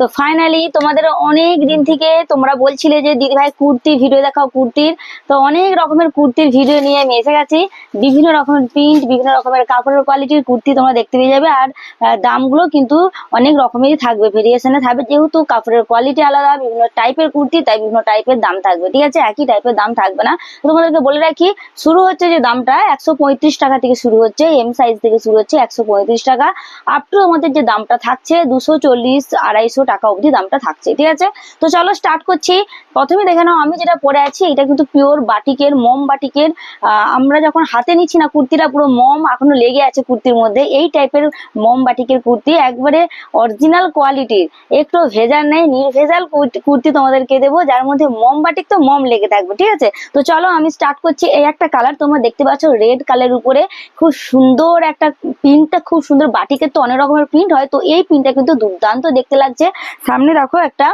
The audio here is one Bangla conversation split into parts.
তো ফাইনালি তোমাদের অনেক দিন থেকে তোমরা বলছিলে যে, দিদি ভাই কুর্তি ভিডিও দেখাও, কুর্তির। তো অনেক রকমের কুর্তির ভিডিও নিয়ে আমি এসে গেছি। বিভিন্ন রকমের প্রিন্ট বিভিন্ন রকমের কাপড়ের কোয়ালিটির কুর্তি তোমরা দেখতে পেয়ে যাবে। আর দামগুলো কিন্তু অনেক রকমেরই থাকবে ভেরিয়েশনে থাকবে। যেহেতু কাপড়ের কোয়ালিটি আলাদা, বিভিন্ন টাইপের কুর্তি, তাই বিভিন্ন টাইপের দাম থাকবে। ঠিক আছে? একই টাইপের দাম থাকবে না। তোমাদেরকে বলে রাখি, শুরু হচ্ছে যে দামটা একশো পঁয়ত্রিশ টাকা থেকে শুরু হচ্ছে এম সাইজ থেকে শুরু হচ্ছে একশো পঁয়ত্রিশ টাকা। আপ টু আমাদের যে দামটা থাকছে, দুশো চল্লিশ, আড়াইশো টাকা অবধি দামটা থাকছে, ঠিক আছে? তো চলো স্টার্ট করছি। প্রথমে দেখে নাও, আমি যেটা পরে আছি, এটা কিন্তু পিওর বাটিকের, মম বাটিকের। আমরা যখন হাতে নিচ্ছি না কুর্তিটা, পুরো মম এখনও লেগে আছে কুর্তির মধ্যে। এই টাইপের মম বাটিকের কুর্তি একবারে অরিজিনাল কোয়ালিটির একটু ভেজাল নেই, নির্ভেজাল কুর্তি- তোমাদেরকে দেবো, যার মধ্যে মম বাটিক তো মম লেগে থাকবে, ঠিক আছে? তো চলো আমি স্টার্ট করছি। এই একটা কালার তোমরা দেখতে পাচ্ছ রেড কালারের উপরে। খুব সুন্দর একটা প্রিন্টটা খুব সুন্দর বাটিকের তো অনেক রকমের প্রিন্ট হয়, তো এই প্রিন্টটা কিন্তু দুর্দান্ত দেখতে লাগছে। সামনে দেখো একটা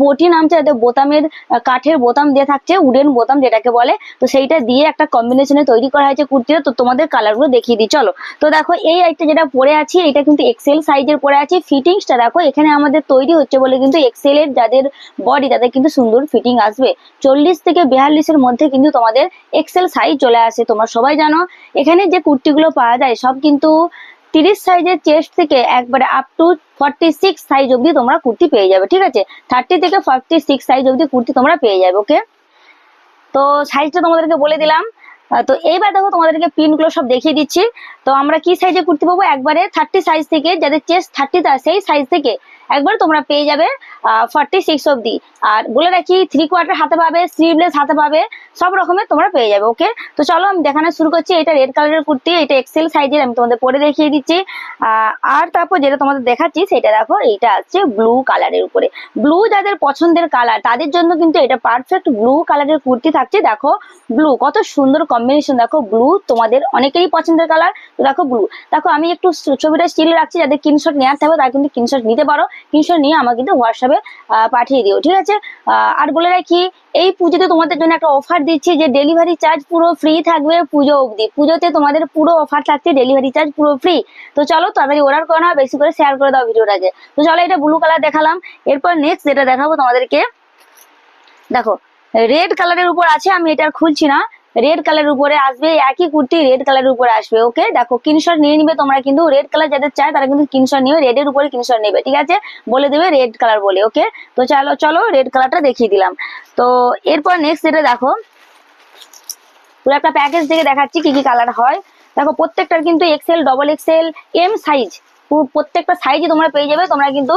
পটি নামছে যাতে বোতামের কাঠের বোতাম দিয়ে থাকছে উডেন বোতাম যেটাকে বলে। তো সেইটা দিয়ে একটা কম্বিনেশনে তৈরি করা হয়েছে কুর্তিটা তো তোমাদের কালারগুলো দেখিয়ে দিই, চলো। তো দেখো, এই একটা যেটা পরে আছি, এটা কিন্তু এক্সেল সাইজের পরে আছে। ফিটিংসটা দেখো, এখানে আমাদের তৈরি হচ্ছে বলে কিন্তু এক্সেল এর যাদের বডি তাদের কিন্তু সুন্দর ফিটিং আসবে। চল্লিশ থেকে বিয়াল্লিশের মধ্যে কিন্তু তোমাদের এক্সেল সাইজ চলে আসে, তোমরা সবাই জানো। এখানে যে কুর্তিগুলো পাওয়া যায়, সব কিন্তু তিরিশ সাইজের চেস্ট থেকে একবারে up to forty six size অবধি তোমরা কুর্তি পেয়ে যাবে, ঠিক আছে? থার্টি থেকে ফর্টি সিক্স সাইজ অবধি কুর্তি তোমরা পেয়ে যাবে ওকে তো সাইজটা তোমাদেরকে বলে দিলাম। তো এইবার দেখো তোমাদেরকে পিনগুলো সব দেখিয়ে দিচ্ছি। তো আমরা কি সাইজে কুর্তি পাবো? একবারে থার্টি সাইজ থেকে, যাদের চেস্ট থার্টি সেই সাইজ থেকে একবার তোমরা পেয়ে যাবে ফর্টি সিক্স অব্দি আর বলে রাখি থ্রি কোয়ার্টার হাতে পাবে স্লিভলেস হাতে পাবে, সব রকমের তোমরা পেয়ে যাবে ওকে তো চলো, আমি দেখানো শুরু করছি, এটা রেড কালারের কুর্তি, এটা এক্সেল সাইজের আমি তোমাদের পরে দেখিয়ে দিচ্ছি। আর তারপর যেটা তোমাদের দেখাচ্ছি, সেটা দেখো, এইটা আছে ব্লু কালারের উপরে। ব্লু যাদের পছন্দের কালার তাদের জন্য কিন্তু এটা পারফেক্ট ব্লু কালারের কুর্তি থাকছে। দেখো ব্লু কত সুন্দর কম্বিনেশন দেখো ব্লু তোমাদের অনেকেরই পছন্দের কালার দেখো ব্লু দেখো, আমি একটু ছবিটা স্টিল রাখছি, যাদের স্ক্রিনশট নেওয়ার থাকবে তারা কিন্তু স্ক্রিনশট নিতে পারো। স্ক্রিনশট নিয়ে আমাকে কিন্তু হোয়াটসঅ্যাপে পাঠিয়ে দিও, ঠিক আছে? আর বলে রাখি, এই পুজোতে তোমাদের জন্য একটা অফার দিচ্ছি যে ডেলিভারি চার্জ পুরো ফ্রি থাকবে পুজো অবধি। পুজোতে তোমাদের পুরো অফার থাকছে ডেলিভারি চার্জ পুরো ফ্রি তো চলো, তাড়াতাড়ি অর্ডার করে নাও বেশি করে শেয়ার করে দাও ভিডিওটাকে তো চলো, এটা ব্লু কালার দেখালাম। এরপর নেক্সট যেটা দেখাবো তোমাদেরকে, দেখো রেড কালারের উপর আছে, আমি এটা খুলছি না। রেড কালারের উপরে আসবে, একই কুর্তি রেড কালারের উপরে আসবে ওকে দেখো কিনশট নিয়ে নিবে তোমরা কিন্তু রেড কালার যাদের চায় তারা কিন্তু কিনশট নিবে রেড এর উপরে কিনশট নেবে, ঠিক আছে? বলে দেবে রেড কালার বলে ওকে তো চলো চলো রেড কালারটা দেখিয়ে দিলাম। তো এরপর নেক্সট যেটা দেখো, পুরো একটা প্যাকেজ থেকে দেখাচ্ছি কি কি কালার হয়। দেখো, প্রত্যেকটার কিন্তু XL double XL M size প্রত্যেকটা সাইজে তোমরা পেয়ে যাবে। তোমরা কিন্তু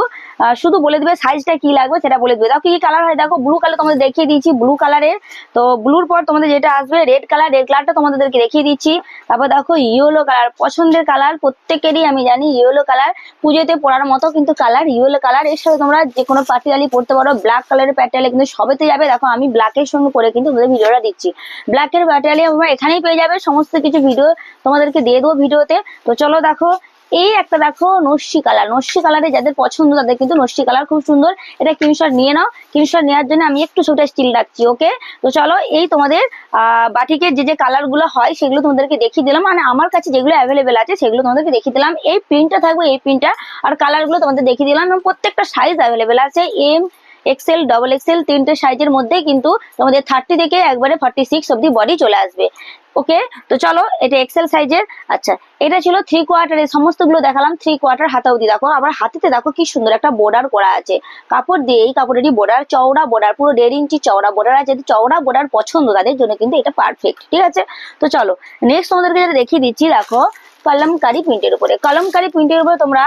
শুধু বলে দিবে সাইজটা কি লাগবে সেটা বলে দিবে। দেখো কি কালার হয়? দেখো ব্লু কালার তোমাদের দেখিয়ে দিয়েছি ব্লু কালারের তো ব্লুর পর তোমাদের যেটা আসবে রেড কালার রেড কালারটা তোমাদেরকে দেখিয়ে দিচ্ছি। তারপর দেখো ইয়েলো কালার পছন্দের কালার প্রত্যেকেরই আমি জানি ইয়েলো কালার পুজোতে পরার মতো কিন্তু কালার ইয়েলো কালারের সাথে তোমরা যে কোনো পাটিয়ালি পড়তে পারো। ব্ল্যাক কালারের প্যাটিয়ালি কিন্তু সবেতে যাবে। দেখো, আমি ব্ল্যাকের সঙ্গে করে কিন্তু তোমাদের ভিডিওটা দিচ্ছি। ব্ল্যাকের প্যাটিয়ালি তোমরা এখানেই পেয়ে যাবে। সমস্ত কিছু ভিডিও তোমাদেরকে দিয়ে দেবো ভিডিওতে। তো চলো দেখো এই একটা দেখো নস্যি কালার। নস্যি কালারে যাদের পছন্দ, তাদের কিন্তু নস্যি কালার খুব সুন্দর। এটা কিনশট নিয়ে নাও। কিনশট নেওয়ার জন্য আমি একটু ছবিটা স্টিল রাখছি ওকে তো চলো, এই তোমাদের বাটিকের যে যে কালারগুলো হয়, সেগুলো তোমাদেরকে দেখিয়ে দিলাম। মানে আমার কাছে যেগুলো অ্যাভেলেবেল আছে, সেগুলো তোমাদেরকে দেখিয়ে দিলাম। এই প্রিন্টটা থাকবে, এই প্রিন্টটা আর কালারগুলো তোমাদের দেখিয়ে দিলাম। এবং প্রত্যেকটা সাইজ অ্যাভেলেবেল আছে। এম এক্সেল ডবল এক্সেল তিনটে সাইজের মধ্যে কিন্তু তোমাদের থার্টি থেকে একবারে ফর্টি সিক্স অব্দি বডি চলে আসবে। ওকে তো চলো, এটা এক্সেল সাইজের আচ্ছা এটা ছিল থ্রি কোয়ার্টার এই সমস্তগুলো দেখালাম থ্রি কোয়ার্টার হাতা অবধি। দেখো আবার হাতিতে দেখো কি সুন্দর একটা বর্ডার করা আছে। কাপড় দিয়ে এই কাপড়েরই বর্ডার চওড়া বর্ডার পুরো দেড় ইঞ্চি চওড়া বর্ডার আছে। চওড়া বর্ডার পছন্দ তাদের জন্য কিন্তু এটা পারফেক্ট ঠিক আছে? তো চলো নেক্সট তোমাদেরকে যেটা দেখিয়ে দিচ্ছি, দেখো কলমকারি প্রিন্টের উপরে। কলমকারি প্রিন্টের উপরে তোমরা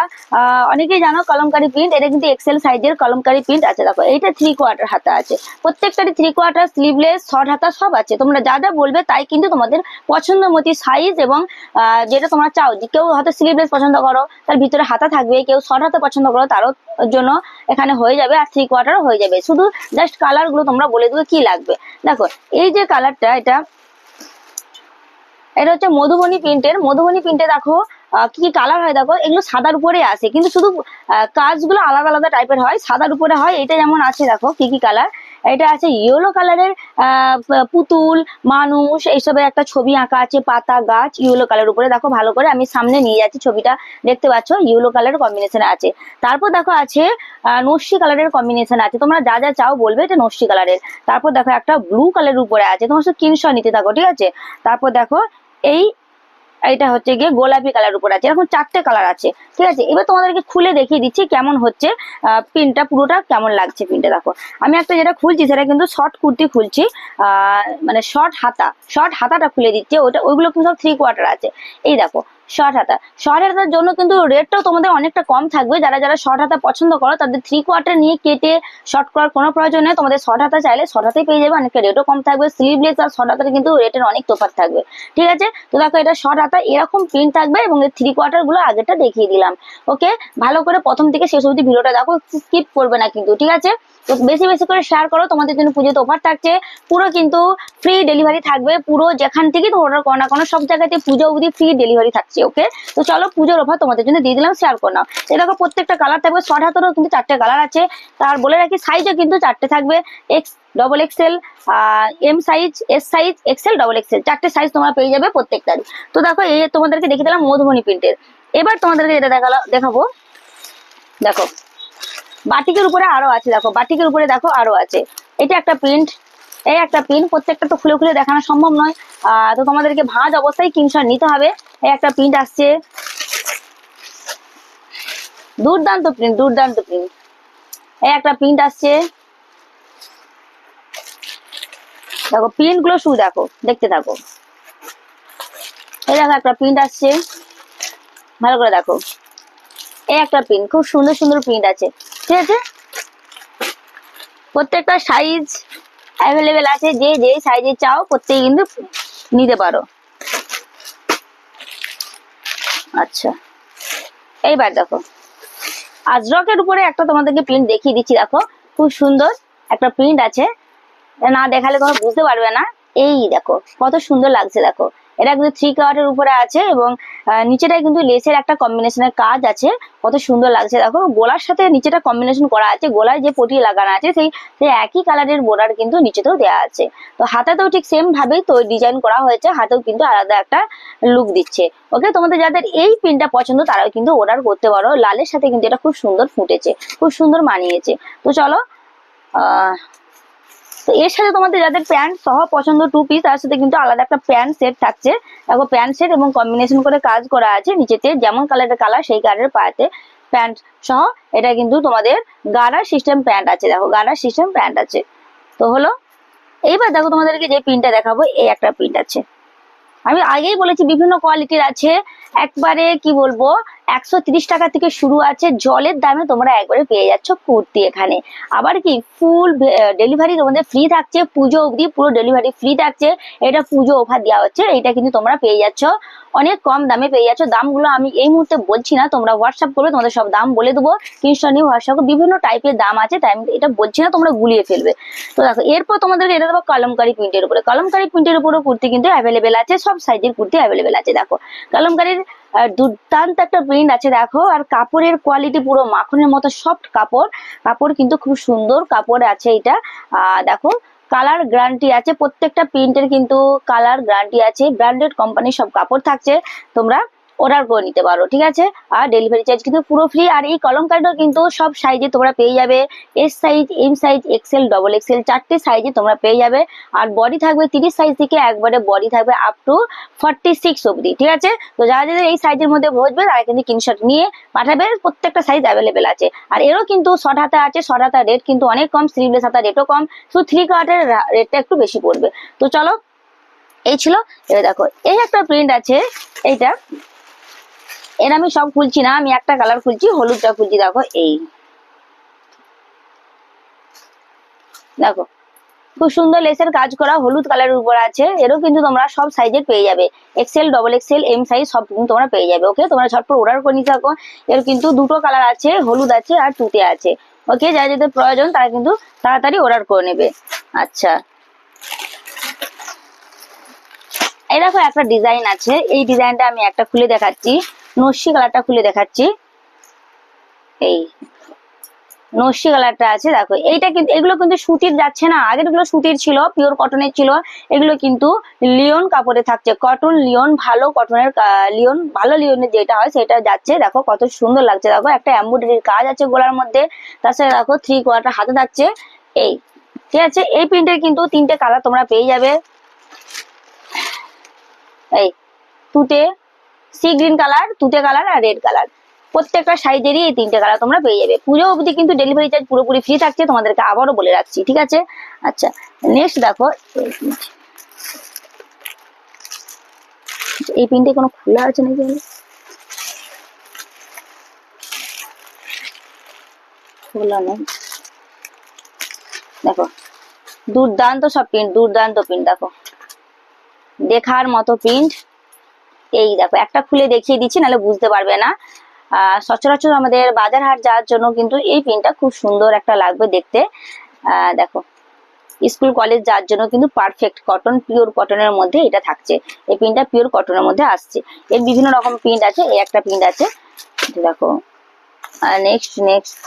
অনেকেই জানো কলমকারি প্রিন্ট এটা কিন্তু এক্সেল সাইজের কলমকারি প্রিন্ট আছে। দেখো, এইটা থ্রি কোয়ার্টার হাতা আছে। প্রত্যেকটারই থ্রি কোয়ার্টার স্লিভলেস শর্ট হাতা সব আছে। তোমরা যা যা বলবে তাই কিন্তু তোমাদের পছন্দ মতো সাইজ এবং যেটা তোমরা চাও। কেউ হয়তো স্লিভলেস পছন্দ করো, তার ভিতরে হাতা থাকবে। কেউ শর্ট হাতা পছন্দ করো, তারও জন্য এখানে হয়ে যাবে আর থ্রি কোয়ার্টারও হয়ে যাবে। শুধু জাস্ট কালারগুলো তোমরা বলে দেবে কি লাগবে। দেখো, এই যে কালারটা এটা এটা হচ্ছে মধুবনী প্রিন্টের মধুবনী প্রিন্টে দেখো কি কি কালার হয় দেখো? এগুলো সাদার উপরে আসে। কিন্তু শুধু কাজগুলো আলাদা আলাদা টাইপের হয়। সাদার উপরে হয় এটা যেমন আছে দেখো, কি কি কালার এটা আছে ইয়েলো কালারের পুতুল, মানুষ, এইসবের একটা ছবি আঁকা আছে, পাতা, গাছ ইয়েলো কালার উপরে। দেখো, ভালো করে আমি সামনে নিয়ে যাচ্ছি ছবিটা। দেখতে পাচ্ছ ইয়েলো কালারের কম্বিনেশন আছে। তারপর দেখো আছে নস্যি কালারের কম্বিনেশন আছে। তোমরা যা যা চাও বলবে এটা নস্যি কালারের তারপর দেখো একটা ব্লু কালারের উপরে আছে। তোমার শুধু স্ক্রিনশট নিতে থাকো, ঠিক আছে? তারপর দেখো এই এটা হচ্ছে গিয়ে গোলাপি কালার উপর আছে, এরকম চারটে কালার আছে, ঠিক আছে? এবার তোমাদেরকে খুলে দেখিয়ে দিচ্ছি কেমন হচ্ছে পিনটা পুরোটা কেমন লাগছে পিনটা দেখো। আমি একটা যেটা খুলছি, সেটা কিন্তু শর্ট কুর্তি খুলছি মানে শর্ট হাতা শর্ট হাতাটা খুলে দিচ্ছে, ওটা, ওইগুলো কিন্তু সব থ্রি কোয়ার্টার আছে। এই দেখো শর্ট হাতা। শর্ট হাতার জন্য কিন্তু রেটটাও তোমাদের অনেকটা কম থাকবে। যারা যারা শর্ট হাতা পছন্দ করো, তাদের থ্রি কোয়ার্টার নিয়ে কেটে শর্ট করার কোনো প্রয়োজন নেই। তোমাদের শর্ট হাতা চাইলে শর্ট হাতাই পেয়ে যাবে, অনেকটা রেটও কম থাকবে। স্লিভলেস আর শর্ট হাতার কিন্তু রেটের অনেক তোফাত থাকবে। ঠিক আছে? তো দেখো, এটা শর্ট হাতা, এরকম প্রিন্ট থাকবে এবং এই থ্রি কোয়ার্টারগুলো আগেরটা দেখিয়ে দিলাম। ওকে ভালো করে প্রথম থেকে শেষ অবধি ভিডিওটা দেখো স্কিপ করবে না কিন্তু। ঠিক আছে? তো বেশি বেশি করে শেয়ার করো, তোমাদের জন্য পুজোতে অফার থাকছে। পুরো কিন্তু ফ্রি ডেলিভারি থাকবে, পুরো যেখান থেকে অর্ডার করো না কোনো, সব জায়গাতে পুজো অবধি ফ্রি ডেলিভারি থাকছে ওকে তো চলো পুজোর অফার তোমাদের জন্য দিয়ে দিলাম শেয়ার করে নাও দেখো প্রত্যেকটা কালার থাকবে শর্ট হাতেরও কিন্তু চারটে কালার আছে। তার বলে রাখি সাইজও কিন্তু চারটে থাকবে X double XL M size S size XL double XL চারটে সাইজ তোমরা পেয়ে যাবে প্রত্যেকটারই তো দেখো, এই তোমাদেরকে দেখে দিলাম মধুবনী প্রিন্টের এবার তোমাদেরকে এটা দেখাল, দেখাবো। দেখো বাটিকের উপরে আরও আছে দেখো বাটিকের উপরে দেখো আরও আছে। এটা একটা প্রিন্ট এই একটা প্রিন্ট প্রত্যেকটা তো খুলে খুলে দেখানো সম্ভব নয়। আহ, তো তোমাদেরকে ভাঁজ অবস্থায় কিনশট নিতে হবে। এই একটা প্রিন্ট আসছে। দুর্দান্ত প্রিন্ট দুর্দান্ত প্রিন্ট এই একটা প্রিন্ট আসছে। দেখো প্রিন্টগুলো শুধু দেখো দেখতে থাকো। এই দেখো একটা প্রিন্ট আসছে। ভালো করে দেখো। এই একটা প্রিন্ট খুব সুন্দর সুন্দর প্রিন্ট আছে। ঠিক আছে? প্রত্যেকটা সাইজ অ্যাভেলেবেল আছে, যে যে সাইজে চাও প্রত্যেকে কিন্তু নিতে পারো। আচ্ছা। এইবার দেখো। আজরকের উপরে একটা তোমাদেরকে প্রিন্ট দেখিয়ে দিচ্ছি, দেখো। খুব সুন্দর একটা প্রিন্ট আছে। না দেখালে তোমরা বুঝতে পারবে না। এই দেখো, কত সুন্দর লাগছে, দেখো। এটা কিন্তু থ্রি কাওয়ারের উপরে আছে এবং আহ, নিচেটায় কিন্তু লেসের একটা কম্বিনেশনের কাজ আছে। কত সুন্দর লাগছে দেখো। গোলার সাথে নিচেটা কম্বিনেশন করা আছে গোলায় যে পটি লাগানো আছে সেই সেই একই কালারের বোর্ডার কিন্তু নিচেতেও দেওয়া আছে। তো হাতাতেও ঠিক সেম ভাবেই তো ডিজাইন করা হয়েছে হাতেও কিন্তু আলাদা একটা লুক দিচ্ছে। ওকে তোমাদের যাদের এই পিনটা পছন্দ তারাও কিন্তু অর্ডার করতে পারো। লালের সাথে কিন্তু এটা খুব সুন্দর ফুটেছে খুব সুন্দর মানিয়েছে। তো চলো আহ তো এর সাথে তোমাদের যাদের প্যান্ট সহ পছন্দ টু পিস তার সাথে কিন্তু আলাদা একটা প্যান্ট সেট থাকছে। দেখো প্যান্ট সেট এবং কম্বিনেশন করে কাজ করা আছে নিচেতে, যেমন কালারের কালার সেই কালারের পায়েতে প্যান্ট সহ। এটা কিন্তু তোমাদের গাড়ার সিস্টেম প্যান্ট আছে। দেখো, গাড়ার সিস্টেম প্যান্ট আছে। তো হলো, এইবার দেখো তোমাদেরকে যে প্রিন্টটা দেখাবো, এই একটা প্রিন্ট আছে। আমি আগেই বলেছি, বিভিন্ন কোয়ালিটির আছে। একবারে কি বলব, একশো টাকা থেকে শুরু আছে, জলের দামে তোমরা একবারে পেয়ে যাচ্ছ কুর্তি এখানে। আবার কি ফুল ডেলিভারি তোমাদের ফ্রি থাকছে, পুজো অবধি পুরো ডেলিভারি ফ্রি থাকছে, এটা পুজো অফার দেওয়া হচ্ছে, এটা কিন্তু তোমরা পেয়ে যাচ্ছ। অনেক কম দামে পেয়ে যাচ্ছ, দামগুলো আমি এই মুহূর্তে বলছি না, তোমরা হোয়াটসঅ্যাপ করবে, তোমাদের সব দাম বলে দেবো। কিনস্টা নিয়ে হোয়াটসঅ্যাপ বিভিন্ন টাইপের দাম আছে, তাই এটা বলছি না, তোমরা গুলিয়ে ফেলবে। তো দেখো, এরপর তোমাদেরকে এটা দেবো কলমকারি প্রিন্টের উপরে। কলমকারি প্রিন্টের উপরে কুর্তি কিন্তু অ্যাভেলেবেল আছে, সব সাইজের কুর্তি অ্যাভেলেবেল আছে, দেখো। কলমকারির দুর্দান্ত একটা প্রিন্ট আছে, দেখো। আর কাপড়ের কোয়ালিটি পুরো মাখনের মতো সফট কাপড়। কাপড় কিন্তু খুব সুন্দর কাপড় আছে এটা। দেখো কালার গ্যারান্টি আছে। প্রত্যেকটা প্রিন্টের কিন্তু কালার গ্যারান্টি আছে। ব্র্যান্ডেড কোম্পানির সব কাপড় থাকছে। তোমরা অর্ডার করে নিতে পারো, ঠিক আছে? আর ডেলিভারি চার্জ কিন্তু পুরো ফ্রি আর এই কলম কলমকারিটাও কিন্তু সব সাইজে তোমরা পেয়ে যাবে। S size M size XL double XL চারটে সাইজে তোমরা পেয়ে যাবে। আর বডি থাকবে তিরিশ সাইজ থেকে একবারে বডি থাকবে আপ টু ফর্টি সিক্স অব্দি ঠিক আছে? তো যারা যাদের এই সাইজের মধ্যে বসবে তারা কিন্তু স্ক্রিনশট নিয়ে পাঠাবে, প্রত্যেকটা সাইজ অ্যাভেলেবেল আছে। আর এরও কিন্তু শর্ট হাতা আছে শর্ট হাতার রেট কিন্তু অনেক কম স্লিভলেস হাতার রেটও কম। শুধু থ্রি কার্টের রেটটা একটু বেশি পড়বে। তো চলো, এই ছিল, এবার দেখো, এই একটা প্রিন্ট আছে, এইটা। এর আমি সব খুলছি না, আমি একটা কালার খুলছি, হলুদটা খুলছি, দেখো, এই। দেখো, খুব সুন্দর লেসের কাজ করা, হলুদ কালারের উপর আছে, এরও কিন্তু তোমরা সব সাইজের পেয়ে যাবে। XL double XL M size সব কিন্তু তোমরা পেয়ে যাবে ওকে তোমরা ঝটপট অর্ডার করে নিতে থাকো। এর কিন্তু দুটো কালার আছে, হলুদ আছে আর তুতে আছে ওকে যারা যাদের প্রয়োজন তারা কিন্তু তাড়াতাড়ি অর্ডার করে নেবে। আচ্ছা। এই দেখো একটা ডিজাইন আছে। এই ডিজাইনটা আমি একটা খুলে দেখাচ্ছি। নস্যি কালারটা খুলে দেখাচ্ছি। এই নস্যি কালারটা আছে, দেখো। এইটা কিন্তু এগুলো কিন্তু সুতির যাচ্ছে না। আগেরগুলো সুতির ছিল পিওর কটনের ছিল। এগুলো কিন্তু লিওন কাপড়ে থাকছে। কটন লিওন, ভালো কটনের লিওন, ভালো লিওনের যেটা হয় সেটা যাচ্ছে। দেখো, কত সুন্দর লাগছে। দেখো, একটা এমব্রয়ডারির কাজ আছে গলার মধ্যে। সাথে দেখো থ্রি কোয়ার্টার হাতে থাকছে। এই, ঠিক আছে? এই প্রিন্টের কিন্তু তিনটে কালার তোমরা পেয়ে যাবে। এই, তুতে সি গ্রিন কালার তুতে কালার আর রেড কালার প্রত্যেকটা সাইজেরই এই তিনটে কালার তোমরা পেয়ে যাবে। পুজো অবধি কিন্তু ডেলিভারি চার্জ পুরোপুরি ফ্রি থাকছে, তোমাদেরকে আবারও বলে রাখছি, ঠিক আছে? আচ্ছা নেক্সট দেখো, এই পিনটে কোনো খোলা আছে নাকি? খোলা নেই। দেখো, দুর্দান্ত সব প্রিন্ট দুর্দান্ত প্রিন্ট দেখো। দেখার মতো প্রিন্ট এই দেখো, একটা খুলে দেখিয়ে দিচ্ছি, নাহলে বুঝতে পারবে না। সচরাচর আমাদের বাজার হাট যাওয়ার জন্য কিন্তু এই পিনটা খুব সুন্দর একটা লাগবে দেখতে। দেখো, স্কুল, কলেজ যাওয়ার জন্য কিন্তু পারফেক্ট কটন পিওর কটনের মধ্যে এটা থাকছে। এই প্রিন্টটা পিওর কটনের মধ্যে আসছে। এর বিভিন্ন রকম প্রিন্ট আছে, এই একটা প্রিন্ট আছে। দেখো নেক্সট নেক্সট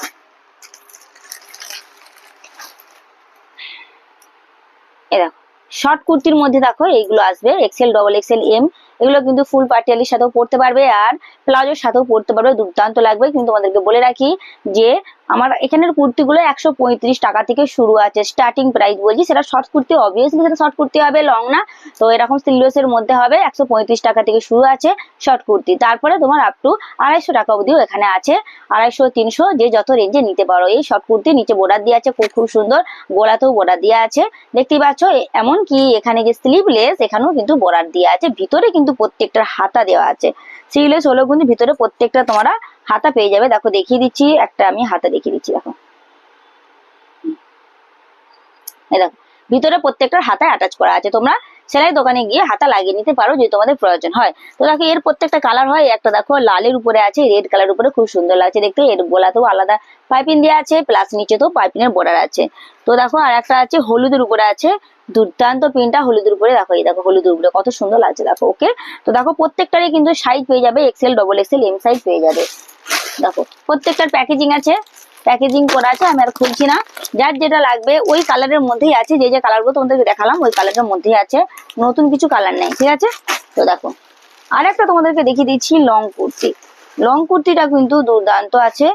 এ দেখো শর্ট কুর্তির মধ্যে দেখো, এইগুলো আসবে এক্সেল ডবল এক্সেল এম এগুলো কিন্তু ফুল পাটিয়ালির সাথেও পড়তে পারবে আর প্লাজোর সাথেও পড়তে পারবে, দুর্দান্ত লাগবে। কিন্তু তোমাদেরকে বলে রাখি যে আমার এখানের কুর্তিগুলো একশো পঁয়ত্রিশ টাকা থেকে শুরু আছে। স্টার্টিং প্রাইস বলছি, সেটা শর্ট কুর্তি অবভিয়াসলি সেটা শর্ট কুর্তি হবে লং না। তো এরকম স্লিভলেস এর মধ্যে হবে, একশো পঁয়ত্রিশ টাকা থেকে শুরু আছে শর্ট কুর্তি। তারপরে তোমার আপ টু আড়াইশো টাকা অবধিও এখানে আছে। আড়াইশো, তিনশো, যে যত রেঞ্জে নিতে পারো। এই শর্ট কুর্তি, নিচে বোর্ডার দিয়ে আছে, খুব খুব সুন্দর। গোড়াতেও বোর্ডার দিয়ে আছে। দেখতেই পাচ্ছ এমন কি এখানে যে স্লিভলেস এখানেও কিন্তু বোর্ডার দিয়ে আছে। ভিতরে কিন্তু প্রত্যেকটার হাতা দেওয়া আছে। স্লিভলেস হলেও কিন্তু ভিতরে প্রত্যেকটা তোমরা হাতা পেয়ে যাবে। দেখো, দেখিয়ে দিচ্ছি, একটা আমি হাতা দেখিয়ে দিচ্ছি, দেখো। দেখো, ভিতরে প্রত্যেকটার হাতায় অ্যাটাচ করা আছে। তোমরা সেলাই দোকানে গিয়ে হাতা লাগিয়ে নিতে পারো যদি তোমাদের প্রয়োজন হয়। তো দেখো, এর প্রত্যেকটা কালার হয়। একটা দেখো, লালের উপরে আছে রেড কালার উপরে খুব সুন্দর লাগছে দেখতে। এর গোলাতেও আলাদা পাইপিং দেওয়া আছে প্লাস নিচে তো পাইপিং এর বর্ডার আছে। তো দেখো, আর একটা আছে হলুদের উপরে আছে। দুর্দান্ত প্রিন্টটা হলুদের উপরে। দেখো, এই দেখো, হলুদের উপরে কত সুন্দর লাগছে, দেখো ওকে তো দেখো, প্রত্যেকটারই কিন্তু সাইজ পেয়ে যাবে XL double XL M size পেয়ে যাবে। দেখো, প্রত্যেকটার প্যাকেজিং আছে প্যাকেজিং করা আছে, আমি আর খুলছি না। যার যেটা লাগবে, ওই কালারের মধ্যেই আছে, যে যে কালারগুলো তোমাদেরকে দেখালাম, ওই কালারের মধ্যেই আছে। নতুন কিছু কালার নেই, ঠিক আছে? তো দেখো আর একটা তোমাদেরকে দেখিয়ে দিচ্ছি লং কুর্তি। লং কুর্তিটা কিন্তু দুর্দান্ত আছে।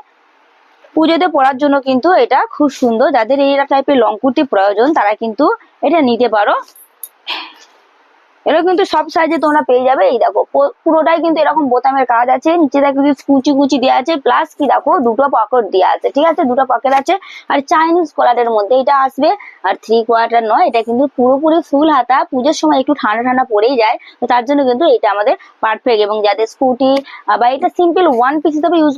পুজোতে পরার জন্য কিন্তু এটা খুব সুন্দর। যাদের এই টাইপের লং কুর্তি প্রয়োজন, তারা কিন্তু এটা নিতে পারো। এটা কিন্তু সব সাইজে তোমরা পেয়ে যাবে। এই দেখো পুরোটাই কিন্তু এরকম বোতামের কাজ আছে। নিচে দেখো কুচি কুচি দেওয়া আছে প্লাস কি দেখো, দুটো পকেট দেওয়া আছে, ঠিক আছে? দুটো পকেট আছে। আর চাইনিজ কলারের মধ্যে এটা আসবে। আর থ্রি কোয়ার্টার নয়, এটা কিন্তু পুরোপুরি ফুল হাতা। পুজোর সময় একটু ঠান্ডা ঠান্ডা পড়েই যায়। তো তার জন্য কিন্তু এটা আমাদের পারফেক্ট এবং যাদের স্কুটি বা এটা সিম্পল ওয়ান পিস হিসেবে ইউজ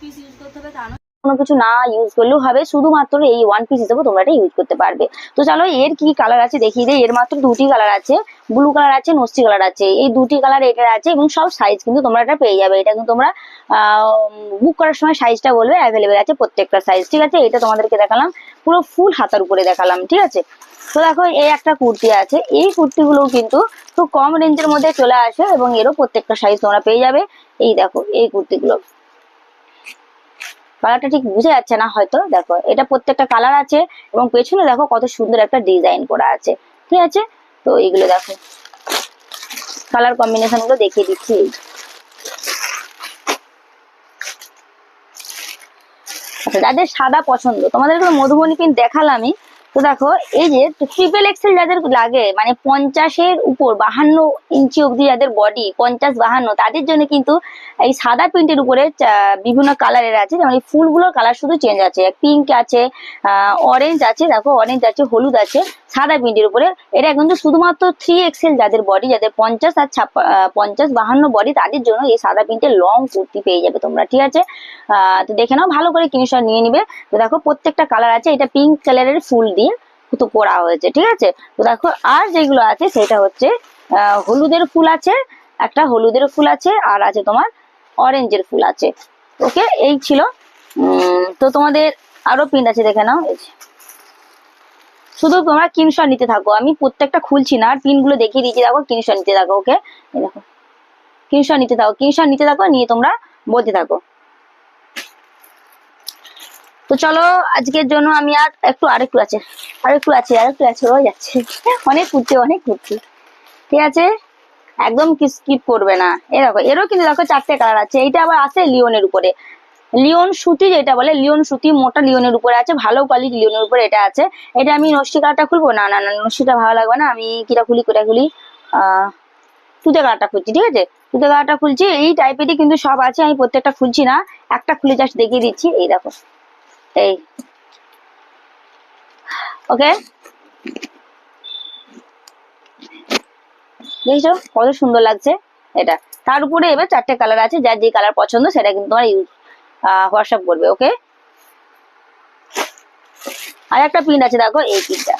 পিস ইউজ করতে হবে, তা। কোনো কিছু না ইউজ করলেও হবে। শুধুমাত্র এই ওয়ান পিস হিসেবে তোমরা এটা ইউজ করতে পারবে। তো চলো এর কি কালার আছে দেখিয়ে দিই। এর মাত্র দুটি কালার আছে। ব্লু কালার আছে নস্টি কালার আছে। এই দুটি কালার এটার আছে এবং সব সাইজ কিন্তু তোমরা এটা পেয়ে যাবে। এটা কিন্তু তোমরা বুক করার সময় সাইজটা বলবে অ্যাভেলেবেল আছে প্রত্যেকটা সাইজ ঠিক আছে? এটা তোমাদেরকে দেখালাম। পুরো ফুল হাতার উপরে দেখালাম। ঠিক আছে? তো দেখো এই একটা কুর্তি আছে। এই কুর্তিগুলো কিন্তু খুব কম রেঞ্জের মধ্যে চলে আসে এবং এরও প্রত্যেকটা সাইজ তোমরা পেয়ে যাবে। এই দেখো, এই কুর্তিগুলো। কালারটা ঠিক বুঝে যাচ্ছে না হয়তো। দেখো, এটা প্রত্যেকটা কালার আছে এবং পেছনে দেখো কত সুন্দর একটা ডিজাইন করা আছে। ঠিক আছে? তো এইগুলো দেখো। কালার কম্বিনেশনগুলো দেখিয়ে দিচ্ছি। আচ্ছা যাদের সাদা পছন্দ তোমাদের মধুবনী পিন দেখালামই। তো দেখো, এই যে ট্রিপল এক্সেল যাদের লাগে মানে পঞ্চাশের উপর, বাহান্ন ইঞ্চি অবধি যাদের বডি পঞ্চাশ, বাহান্ন, তাদের জন্য কিন্তু এই সাদা প্রিন্টের উপরে বিভিন্ন কালারের আছে। যেমন এই ফুলগুলোর কালার শুধু চেঞ্জ আছে। পিঙ্ক আছে অরেঞ্জ আছে, দেখো অরেঞ্জ আছে, হলুদ আছে। সাদা প্রিন্টের উপরে। এটা কিন্তু শুধুমাত্র থ্রি এক্সেল যাদের বডি যাদের পঞ্চাশ আর ছাপ্পা পঞ্চাশ বাহান্ন বডি তাদের জন্য এই সাদা প্রিন্টের লং কুর্তি পেয়ে যাবে তোমরা, ঠিক আছে? তো দেখে নাও, ভালো করে কিনিশন নিয়ে নিবে। তো দেখো, প্রত্যেকটা কালার আছে, এটা পিঙ্ক কালারের ফুল দিয়ে তো করা হয়েছে, ঠিক আছে? তো দেখো, আর যেগুলো আছে, সেটা হচ্ছে হলুদের ফুল আছে, একটা হলুদের ফুল আছে, আর আছে তোমার অরেঞ্জের ফুল আছে ওকে এই ছিল তো তোমাদের আরও প্রিন্ট আছে, দেখে নাও। শুধু তোমরা কিনশট নিতে থাকো। আমি প্রত্যেকটা খুলছি না, আর পিনগুলো দেখিয়ে দিচ্ছি, দেখো কিনশট নিতে থাকো ওকে দেখো। কিনশট নিতে থাকো কিনশট নিতে থাকো, নিয়ে তোমরা বলতে থাকো। তো চলো, আজকের জন্য আমি আর একটু আর একটু আছে আর একটু আছে আর একটু আছে রয়ে যাচ্ছে। অনেক কুর্তি অনেক কুর্তি ঠিক আছে? একদম স্কিপ করবে না। এ দেখো, এরও কিন্তু দেখো চারটে কালার আছে। এইটা আবার আছে লিওনের উপরে। লিওন সুতি যেটা বলে, লিওন সুতি মোটা লিওনের উপরে আছে, ভালো কোয়ালিটি লিওনের উপরে এটা আছে। এটা আমি নষ্টি কালারটা খুলবো? না না না, নষ্টিটা ভালো লাগবে না। আমি কিটা খুলি, কোটা খুলি? আহ তুতে কালারটা খুলছি, ঠিক আছে? তুতে কালারটা খুলছি, এই টাইপেরই কিন্তু সব আছে, আমি প্রত্যেকটা খুলছি না। একটা খুলে জাস্ট দেখিয়ে দিচ্ছি, এই দেখো। এই। ওকে দেখছ? কত সুন্দর লাগছে এটা। তার উপরে এবার চারটে কালার আছে, যার যে কালার পছন্দ সেটা কিন্তু তোমার ইউজ হোয়াটসঅ্যাপ করবে ওকে আর একটা প্রিন্ট আছে, দেখো, এই পিনটা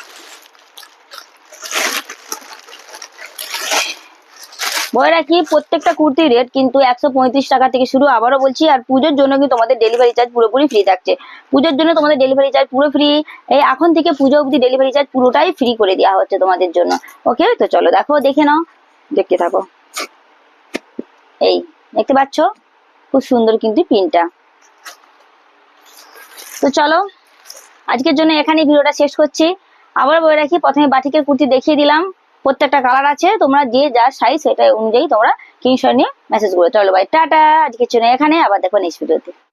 বলে রাখি, প্রত্যেকটা কুর্তির রেট কিন্তু একশো পঁয়ত্রিশ টাকা থেকে শুরু, আবারও বলছি, আর পুজোর জন্য কিন্তু তোমাদের ডেলিভারি চার্জ পুরোপুরি ফ্রি থাকছে। পুজোর জন্য তোমাদের ডেলিভারি চার্জ পুরো ফ্রি এই এখন থেকে পুজো অবধি ডেলিভারি চার্জ পুরোটাই ফ্রি করে দেওয়া হচ্ছে তোমাদের জন্য ওকে তো চলো, দেখো, দেখে নাও, দেখতে থাকো। এই, দেখতে পাচ্ছ? খুব সুন্দর কিন্তু প্রিন্টটা তো চলো, আজকের জন্য এখানে ভিডিওটা শেষ করছি। আবার বলে রাখি, প্রথমে বাটিকের কুর্তি দেখিয়ে দিলাম। প্রত্যেকটা কালার আছে, তোমরা যে যা সাইজ সেটা অনুযায়ী তোমরা কিনশো নিয়ে মেসেজ করে। চলো ভাই টাটা, আজকের জন্য এখানে, আবার দেখো নেক্সট ভিডিওতে